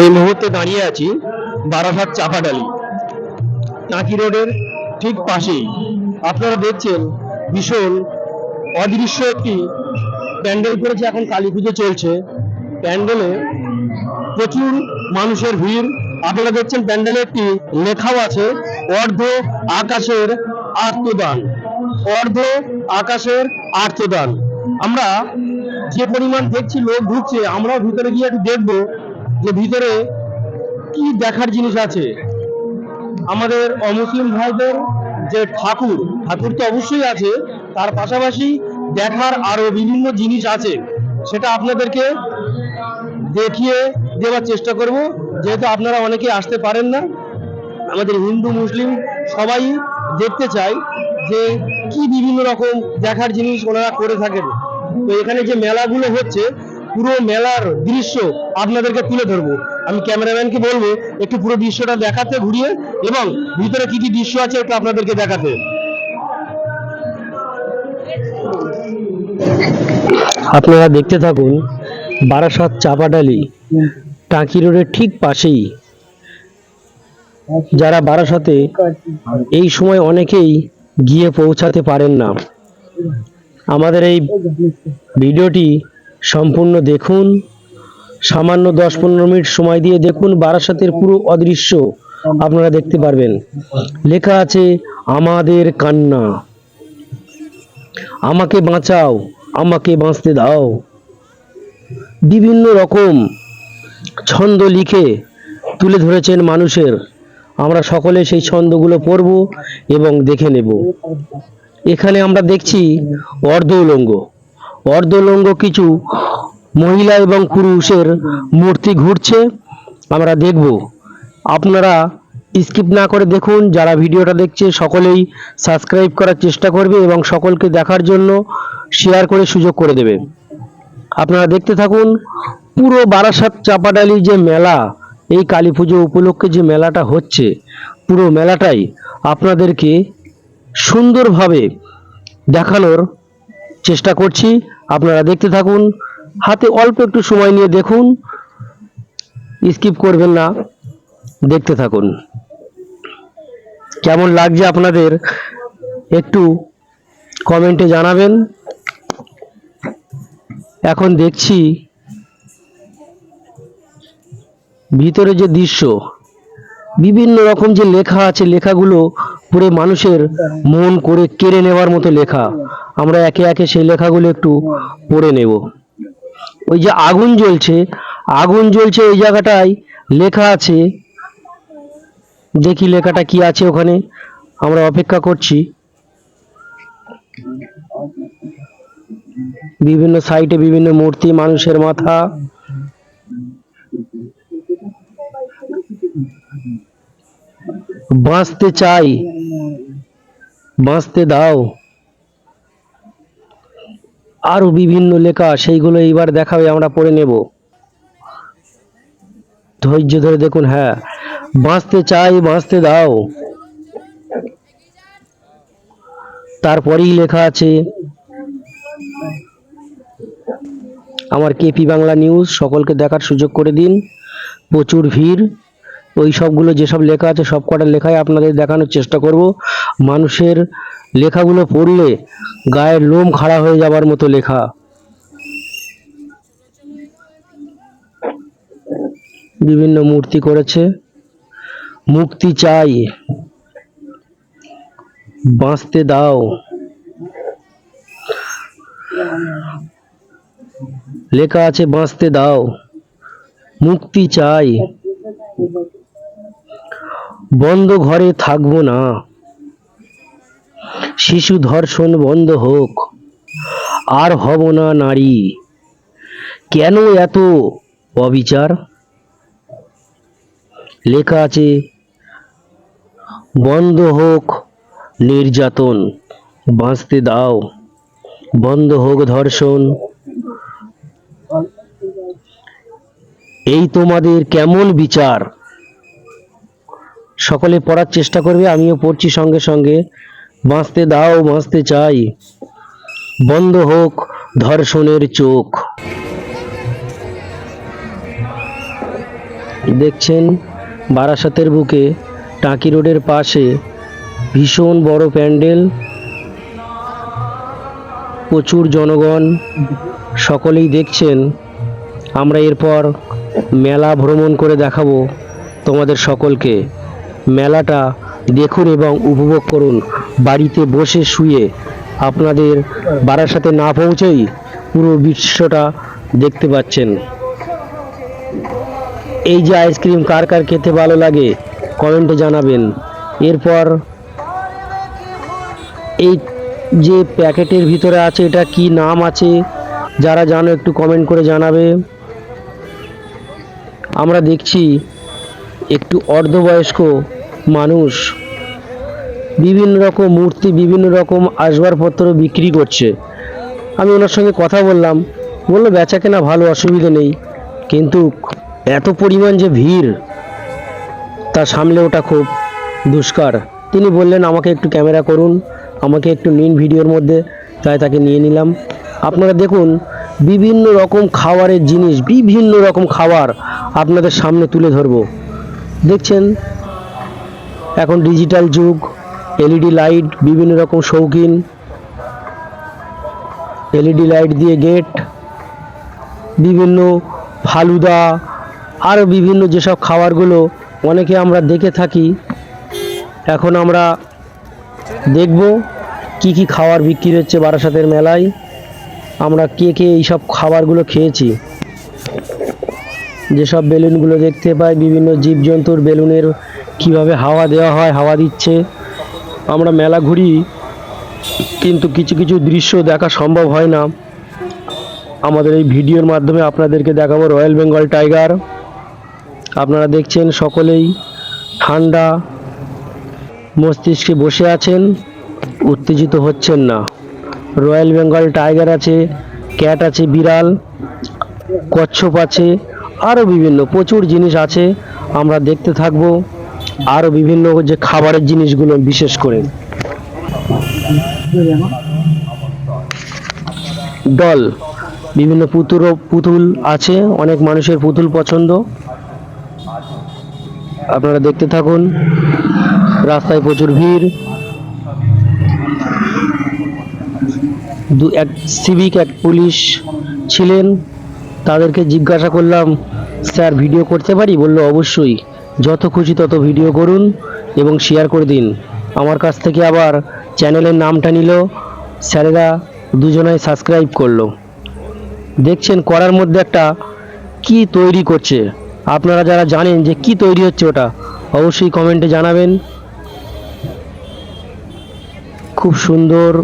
এই মুহূর্তে দাঁড়িয়ে আছি বারাসাত চাপাডালি। টাকি রোডের ঠিক পাশেই। আপনারা দেখছেন ভীষণ অদৃশ্য একটি প্যান্ডেল করেছে এখন কালী পুজো চলছে। প্যান্ডেলে প্রচুর মানুষের ভিড়। আপনারা দেখছেন প্যান্ডেলে একটি লেখাও আছে, অর্ধ আকাশের আত্মদান অর্ধ আকাশের আত্মদান আমরা যে পরিমাণ দেখছি, লোক ঢুকছে, আমরাও ভিতরে গিয়ে একটু দেখব যে ভিতরে কি দেখার জিনিস আছে? আমাদের অমুসলিম ভাইদের যে ঠাকুর ঠাকুর তো অবশ্যই আছে, তার পাশাপাশি দেখার আরও বিভিন্ন জিনিস আছে। সেটা আপনাদেরকে দেখিয়ে দেওয়ার চেষ্টা করব। যেহেতু আপনারা অনেকে আসতে পারেন না, আমাদের হিন্দু, মুসলিম সবাই দেখতে চাই যে কি বিভিন্ন রকম দেখার জিনিস ওনারা করে থাকেন। তো এখানে যে মেলাগুলো হচ্ছে পুরো মেলার দৃশ্য আপনাদেরকে তুলে ধরবো। আমি ক্যামেরাম্যানকে বলব, একটু পুরো দৃশ্যটা দেখাতে, ঘুরিয়ে, এবং ভিতরে কি কি দৃশ্য আছে একটু আপনাদেরকে দেখাতে। আপনারা দেখতে থাকুন, বারাসাত চাপাডালি টাকি রোডের ঠিক পাশেই। যারা বারাসাতে এই সময় অনেকেই গিয়ে পৌঁছাতে পারেন না। আমাদের এই ভিডিওটি সম্পূর্ণ দেখুন। সামান্য দশ পনেরো মিনিট সময় দিয়ে দেখুন বারাসাতের পুরো অদৃশ্য আপনারা দেখতে পারবেন। লেখা আছে, আমাদের কান্না। আমাকে বাঁচাও, আমাকে বাঁচতে দাও। বিভিন্ন রকম ছন্দ লিখে তুলে ধরেছেন মানুষের। আমরা সকলে সেই ছন্দগুলো পড়ব এবং দেখে নেব। এখানে আমরা দেখছি অর্ধ উলঙ্গ। অর্ধ উলঙ্গ কিছু মহিলা এবং পুরুষের মূর্তি ঘুরছে, আমরা দেখব। আপনারা স্কিপ না করে দেখুন, যারা ভিডিওটা দেখছে, সকলেই সাবস্ক্রাইব করার চেষ্টা করবে এবং সকলকে দেখার জন্য শেয়ার করে সুযোগ করে দেবে। আপনারা দেখতে থাকুন, পুরো বারাসাত চাপাডালি যে মেলা, এই কালী পুজো উপলক্ষে যে মেলাটা হচ্ছে, পুরো মেলাটাই আপনাদেরকে সুন্দরভাবে দেখানোর চেষ্টা করছি। আপনারা দেখতে থাকুন। হাতে অল্প একটু সময় নিয়ে দেখুন। স্কিপ করবেন না। দেখতে থাকুন। কেমন লাগছে আপনাদের? একটু কমেন্টে জানাবেন। এখন দেখছি ভিতরে যে দৃশ্য বিভিন্ন রকম যে লেখা আছে, লেখাগুলো পুরো মানুষের মন করে কেড়ে নেওয়ার মতো লেখা। আমরা একে একে সেই লেখাগুলো একটু পড়ে নেব। ওই যে আগুন জ্বলছে আগুন জ্বলছে ওই জায়গাটায় লেখা আছে। দেখি লেখাটা কি আছে ওখানে, আমরা অপেক্ষা করছি। বিভিন্ন সাইটে বিভিন্ন মূর্তি, মানুষের মাথা। বাঁচতে চাই। বাঁচতে দাও। আরও বিভিন্ন লেখা, সেইগুলো এইবার দেখাবে, আমরা পড়ে নেব। ধৈর্য ধরে দেখুন হ্যাঁ। বাঁচতে চাই, বাঁচতে দাও। তারপরেই লেখা আছে, আমার কেপি বাংলা নিউজ, সকলকে দেখার সুযোগ করে দিন। প্রচুর ভিড়। ওই সবগুলো যেসব লেখা আছে, সব কটা লেখাই আপনাদের দেখানোর চেষ্টা করব। মানুষের লেখাগুলো পড়লে গায়ের লোম খাড়া হয়ে যাবার মতো লেখা। বিভিন্ন মূর্তি করেছে। মুক্তি চাই। বাঁচতে দাও। লেখা আছে, বাঁচতে দাও। মুক্তি চাই। বন্ধ ঘরে থাকব না। শিশু ধর্ষণ বন্ধ হোক, আর হব না নারী। কেন এত অবিচার? লেখা আছে, বন্ধ হোক নির্যাতন, বাঁচতে দাও। বন্ধ হোক ধর্ষণ এই তোমাদের কেমন বিচার? সকলে পড়ার চেষ্টা করবে, আমিও পড়ছি সঙ্গে সঙ্গে। বাঁচতে দাও, বাঁচতে চাই। বন্ধ হোক ধর্ষণের চোখ। দেখছেন বারাসাতের বুকে, টাকি রোডের পাশে ভীষণ বড় প্যান্ডেল। প্রচুর জনগণ, সকলেই দেখছেন। আমরা এরপর মেলা ভ্রমণ করে দেখাবো তোমাদের সকলকে। মেলাটা দেখুন এবং উপভোগ করুন। বাড়িতে বসে শুয়ে আপনাদের বারাসাতে না পৌঁছেই পুরো বিশ্বটা দেখতে পাচ্ছেন। এই যে আইসক্রিম কার কার খেতে ভালো লাগে কমেন্টে জানাবেন। এরপর এই যে প্যাকেটের ভিতরে আছে, এটা কি নাম আছে, যারা জানো একটু কমেন্ট করে জানাবে। আমরা দেখছি একটু অর্ধবয়স্ক মানুষ বিভিন্ন রকম মূর্তি, বিভিন্ন রকম আসবাবপত্র বিক্রি করছে। আমি ওনার সঙ্গে কথা বললাম। বলল, বেচা কেনা ভালো, অসুবিধা নেই। কিন্তু এত পরিমাণ যে ভিড় তা সামলে ওটা খুব দুষ্কার। তিনি বললেন, আমাকে একটু ক্যামেরা করুন, আমাকে একটু নিন ভিডিওর মধ্যে। তাই তাকে নিয়ে নিলাম। আপনারা দেখুন, বিভিন্ন রকম খাবারের জিনিস, বিভিন্ন রকম খাবার আপনাদের সামনে তুলে ধরবো। দেখছেন? এখন ডিজিটাল যুগ এলইডি লাইট বিভিন্ন রকম শৌখিন এলইডি লাইট দিয়ে গেট বিভিন্ন ফালুদা আরও বিভিন্ন যেসব খাবারগুলো অনেকে আমরা দেখে থাকি। এখন আমরা দেখব কি কি খাবার বিক্রি হচ্ছে বারাসাতের মেলায়। আমরা কে কে এইসব খাবারগুলো খেয়েছি। যেসব বেলুনগুলো দেখতে পাই, বিভিন্ন জীবজন্তুর বেলুনের কীভাবে হাওয়া দেওয়া হয়, হাওয়া দিচ্ছে। আমরা মেলা ঘুরি, কিন্তু কিছু কিছু দৃশ্য দেখা সম্ভব হয় না। আমাদের এই ভিডিওর মাধ্যমে আপনাদেরকে দেখাবো রয়্যাল বেঙ্গল টাইগার। আপনারা দেখছেন সকলেই ঠান্ডা, মস্তিষ্কে বসে আছেন, উত্তেজিত হচ্ছেন না। রয়্যাল বেঙ্গল টাইগার আছে, ক্যাট আছে বিড়াল, কচ্ছপ আছে আরও বিভিন্ন, প্রচুর জিনিস আছে, আমরা দেখতে থাকব। আরও বিভিন্ন যে খাবারের জিনিসগুলো বিশেষ করে। ডল বিভিন্ন পুতুল পুতুল আছে, অনেক মানুষের পুতুল পছন্দ। আপনারা দেখতে থাকুন, রাস্তায় প্রচুর ভিড়। দু, এক সিভিক এক পুলিশ ছিলেন। তাদেরকে জিজ্ঞাসা করলাম, স্যার, ভিডিও করতে পারি? বলল, অবশ্যই। যত খুশি তত ভিডিও করুন এবং শেয়ার করে দিন। আমার কাছ থেকে আবার চ্যানেলের নামটা নিল। স্যারেরা দুজনাই সাবস্ক্রাইব করল। দেখছেন, করার মধ্যে একটা কি তৈরি করছে? আপনারা যারা জানেন যে কি তৈরি হচ্ছে ওটা, অবশ্যই কমেন্টে জানাবেন। খুব সুন্দর।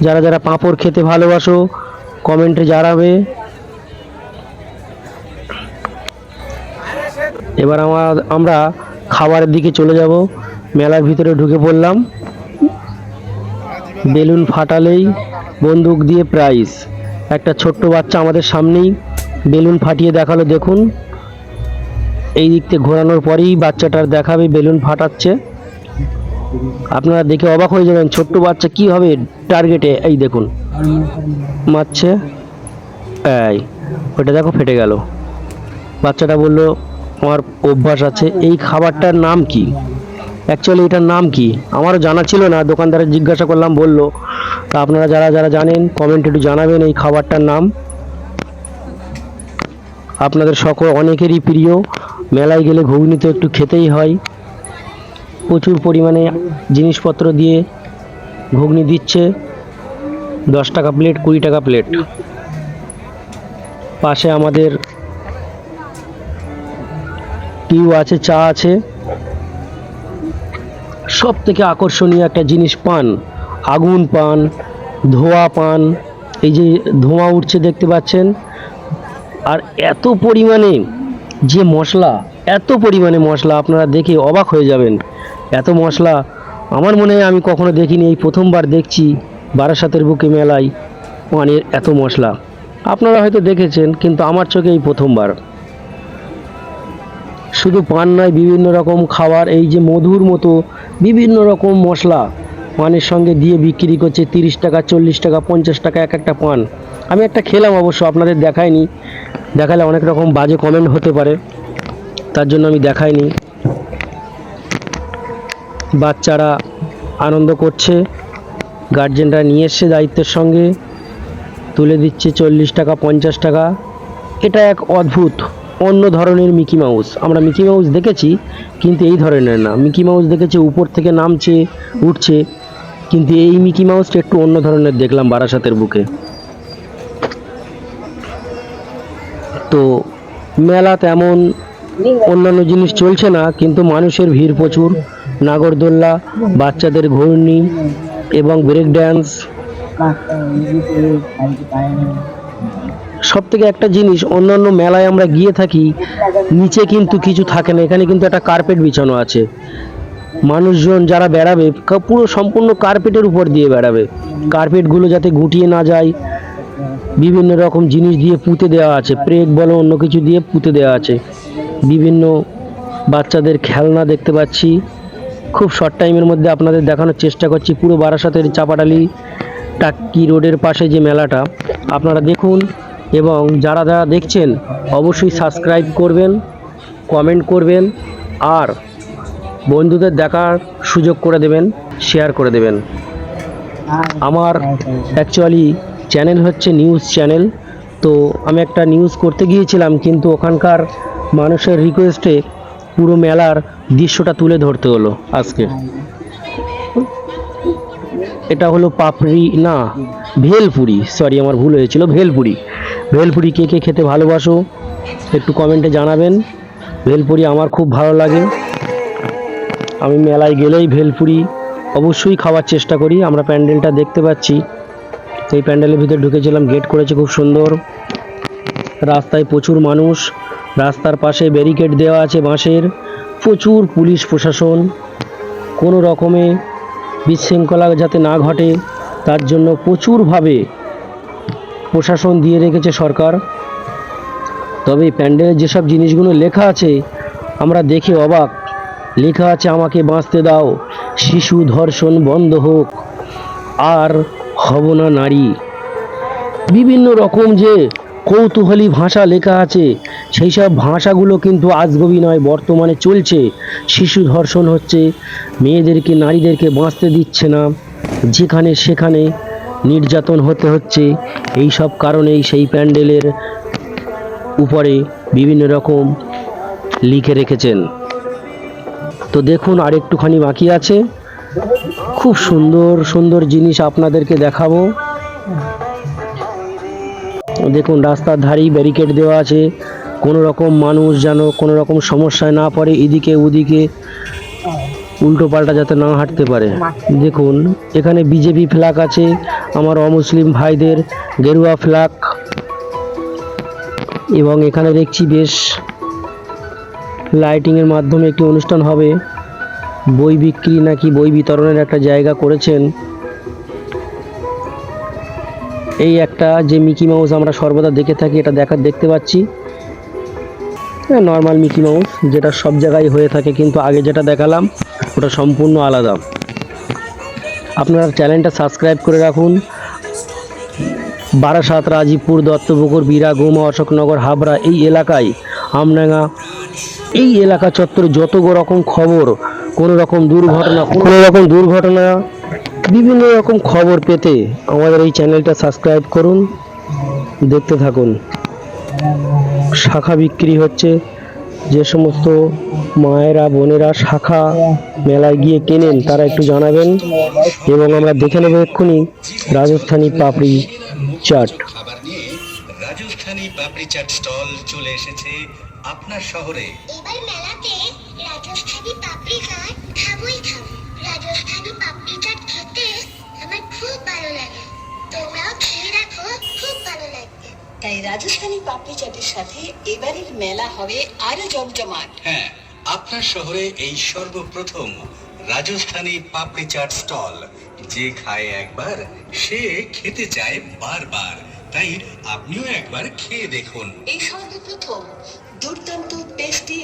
যারা যারা পাঁপড় খেতে ভালোবাসো কমেন্টে জানাবে। এবার আমার, আমরা খাবারের দিকে চলে যাব। মেলার ভিতরে ঢুকে পড়লাম। বেলুন ফাটালেই বন্দুক দিয়ে প্রাইস একটা ছোট্ট বাচ্চা আমাদের সামনেই বেলুন ফাটিয়ে দেখাল, দেখুন। এই দিক থেকে ঘোরানোর পরেই বাচ্চাটার দেখাবে, বেলুন ফাটাচ্ছে। আপনারা দেখে অবাক হয়ে যাবেন ছোট্ট বাচ্চা কি হবে টার্গেটে এই দেখুন। মারছে। এই, ওটা দেখো ফেটে গেল। বাচ্চাটা বলল, আমার অভ্যাস আছে, এই খাবারটার নাম কি? অ্যাকচুয়ালি এটার নাম কি? আমারও জানা ছিল না, দোকানদারের জিজ্ঞাসা করলাম, বলল, তা আপনারা যারা যারা জানেন কমেন্ট একটু জানাবেন এই খাবারটার নাম। আপনাদের সকল, অনেকেরই প্রিয়, মেলায় গেলে ঘুগনি তো একটু খেতেই হয়। প্রচুর পরিমাণে জিনিসপত্র দিয়ে ঘুগনি দিচ্ছে। দশ টাকা প্লেট কুড়ি টাকা প্লেট পাশে আমাদের টিউ আছে, চা আছে। সব থেকে আকর্ষণীয় একটা জিনিস পান, আগুন পান, ধোয়া পান। এই যে ধোঁয়া উঠছে দেখতে পাচ্ছেন। আর এত পরিমাণে যে মশলা, এত পরিমাণে মশলা আপনারা দেখে অবাক হয়ে যাবেন। এত মশলা, আমার মনে হয় আমি কখনো দেখিনি, এই প্রথমবার দেখছি বারাসাতের বুকে মেলায় পানের এত মশলা। আপনারা হয়তো দেখেছেন, কিন্তু আমার চোখে এই প্রথমবার। শুধু পান নয়, বিভিন্ন রকম খাবার, এই যে মধুর মতো বিভিন্ন রকম মশলা পানের সঙ্গে দিয়ে বিক্রি করছে, তিরিশ টাকা, চল্লিশ টাকা, পঞ্চাশ টাকা, এক একটা পান। আমি একটা খেলাম অবশ্য, আপনাদের দেখায়নি দেখালে অনেক রকম বাজে কমেন্ট হতে পারে। তার জন্য আমি দেখাইনি। বাচ্চারা আনন্দ করছে। গার্জেনরা নিয়ে এসছে দায়িত্বের সঙ্গে। তুলে দিচ্ছে চল্লিশ টাকা, পঞ্চাশ টাকা। এটা এক অদ্ভুত, অন্য ধরনের মিকি মাউস। আমরা মিকি মাউস দেখেছি, কিন্তু এই ধরনের না। মিকি মাউস দেখেছি, উপর থেকে নামছে, উঠছে। কিন্তু এই মিকি মাউসটা একটু অন্য ধরনের দেখলাম বারাসাতের বুকে। তো মেলা তেমন অন্যান্য জিনিস চলছে না, কিন্তু মানুষের ভিড় প্রচুর। নাগরদোল্লা, বাচ্চাদের ঘূর্ণি এবং ব্রেক ড্যান্স। সব থেকে একটা জিনিস, অন্যান্য মেলায় আমরা গিয়ে থাকি, নিচে কিন্তু কিছু থাকে না, এখানে কিন্তু একটা কার্পেট বিছানো আছে। মানুষজন যারা বেড়াবে পুরো সম্পূর্ণ কার্পেটের উপর দিয়ে বেড়াবে। কার্পেটগুলো যাতে গুটিয়ে না যায়, বিভিন্ন রকম জিনিস দিয়ে পুঁতে দেওয়া আছে, প্রেক বলো, অন্য কিছু দিয়ে পুঁতে দেওয়া আছে। বিভিন্ন বাচ্চাদের খেলনা দেখতে পাচ্ছি। খুব শর্ট টাইমের মধ্যে আপনাদের দেখানোর চেষ্টা করছি। পুরো বারাসাতের চাপাডালি টাক্কি রোডের পাশে যে মেলাটা, আপনারা দেখুন এবং যারা যারা দেখছেন, অবশ্যই সাবস্ক্রাইব করবেন কমেন্ট করবেন, আর বন্ধুদের দেখার সুযোগ করে দেবেন শেয়ার করে দেবেন। আমার অ্যাকচুয়ালি চ্যানেল হচ্ছে নিউজ চ্যানেল তো আমি একটা নিউজ করতে গিয়েছিলাম, কিন্তু ওখানকার মানুষের রিকোয়েস্টে পুরো মেলার দৃশ্যটা তুলে ধরতে হলো আজকে। এটা হলো পাপড়ি, না, ভেলপুরি। সরি আমার ভুল হয়েছিল, ভেলপুরি। ভেলপুরি কে কে খেতে ভালোবাসো, একটু কমেন্টে জানাবেন। ভেলপুরি আমার খুব ভালো লাগে। আমি মেলায় গেলেই ভেলপুরি অবশ্যই খাওয়ার চেষ্টা করি। আমরা প্যান্ডেলটা দেখতে পাচ্ছি। এই প্যান্ডেলের ভিতরে ঢুকেছিলাম গেট করেছে খুব সুন্দর। রাস্তায় প্রচুর মানুষ। রাস্তার পাশে ব্যারিকেড দেওয়া আছে বাঁশের। প্রচুর পুলিশ প্রশাসন কোনো রকমে বিশৃঙ্খলা যাতে না ঘটে, তার জন্য প্রচুরভাবে প্রশাসন দিয়ে রেখেছে সরকার। তবে প্যান্ডেলের যেসব জিনিসগুলো লেখা আছে, আমরা দেখে অবাক। লেখা আছে, আমাকে বাঁচতে দাও, শিশু ধর্ষণ বন্ধ হোক, আর হব না নারী। বিভিন্ন রকম যে কৌতূহলী ভাষা লেখা আছে। সেই সব ভাষাগুলো কিন্তু আজগবি নয়, বর্তমানে চলছে। শিশু ধর্ষণ হচ্ছে, মেয়েদেরকে, নারীদেরকে বাঁচতে দিচ্ছে না। যেখানে সেখানে নির্যাতন হতে হচ্ছে। এই সব কারণেই সেই প্যান্ডেলের উপরে বিভিন্ন রকম লিখে রেখেছেন। তো দেখুন আর একটুখানি বাকি আছে। খুব সুন্দর সুন্দর জিনিস আপনাদেরকে দেখাবো। দেখুন, রাস্তার ধারেই ব্যারিকেড দেওয়া আছে। কোনো রকম মানুষ যেন কোনো রকম সমস্যায় না পড়ে, এদিকে ওদিকে উল্টো পাল্টা যাতে না হাঁটতে পারে। দেখুন, এখানে বিজেপি ফ্ল্যাগ আছে, আমার অমুসলিম ভাইদের গেরুয়া ফ্ল্যাগ এবং এখানে দেখছি বেশ লাইটিংয়ের মাধ্যমে একটি অনুষ্ঠান হবে। বই বিক্রি নাকি বই বিতরণের একটা জায়গা করেছেন। এই একটা যে মিকি মাউস আমরা সর্বদা দেখে থাকি, এটা দেখা দেখতে পাচ্ছি। নর্মাল মিকি মাউস, যেটা সব জায়গায় হয়ে থাকে, কিন্তু আগে যেটা দেখালাম, ওটা সম্পূর্ণ আলাদা। আপনারা চ্যানেলটা সাবস্ক্রাইব করে রাখুন। বারাসাত, রাজীবপুর, দত্তপুকুর, বীরা, গৌমা, অশোকনগর, হাবড়া, এই এলাকায়, আমডাঙ্গা, এই এলাকা চত্বরে যত রকম খবর, কোনো রকম দুর্ঘটনা, কোনো রকম দুর্ঘটনা বিভিন্ন রকম খবর পেতে আমাদের এই চ্যানেলটা সাবস্ক্রাইব করুন দেখতে থাকুন। শাখা বিক্রি হচ্ছে যে সমস্ত মায়েরা বোনেরা শাখা মেলায় গিয়ে কেনেন তারা একটু জানাবেন এবং আমরা দেখে নেব এক্ষুনি রাজস্থানি পাপড়ি চাট। রাজস্থানী পাপড়ি চাট স্টল চলে এসেছে আপনার শহরে। এবার মেলাতে রাজস্থানি পাপড়ি চাট খাবোই খাব রাজস্থানি ভালো লাগে। তোমরাও খেয়ে দেখো খুব ভালো লাগবে। তাই রাজস্থানী পাপড়ি চাটের সাথে এবারের মেলা হবে আরও জমজমাট। হ্যাঁ আপনার শহরে এই সর্বপ্রথম রাজস্থানী পাপড়ি চাট স্টল। যে খায় একবার সে খেতে চায় বারবার। তাই আপনিও একবার খেয়ে দেখুন। এই সর্বপ্রথম দুর্দান্ত টেস্টি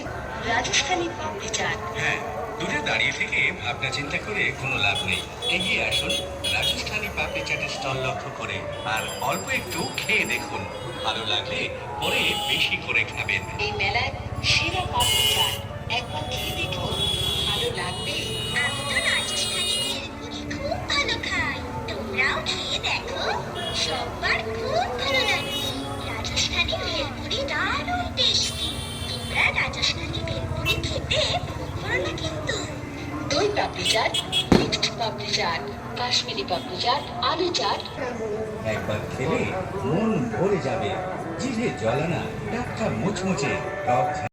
রাজস্থানি পাপড়ি চাট। হ্যাঁ দূরে দাঁড়িয়ে থেকে ভাবনা চিন্তা করে কোনো লাভ নেই। এগিয়ে আসুন রাজস্থানি পাপড়ি চাটের স্টল লক্ষ্য করে আর অল্প একটু খেয়ে দেখুন। ভালো লাগলে পরে বেশি করে খাবেন। এই মেলায় সেরা পাপড়ি চাট একবার খেয়ে দেখুন। ভালো লাগবে? খুব ভালো খাই। তোমরাও খেয়ে দেখো। সবার পাপড়ি চাট মিক্সড পাপড়ি চাট কাশ্মীরি পাপড়ি চাট আলু চাট। একবার খেলে মন ভরে যাবে, জিভে জলানা টাটকা মুচমুচে, টক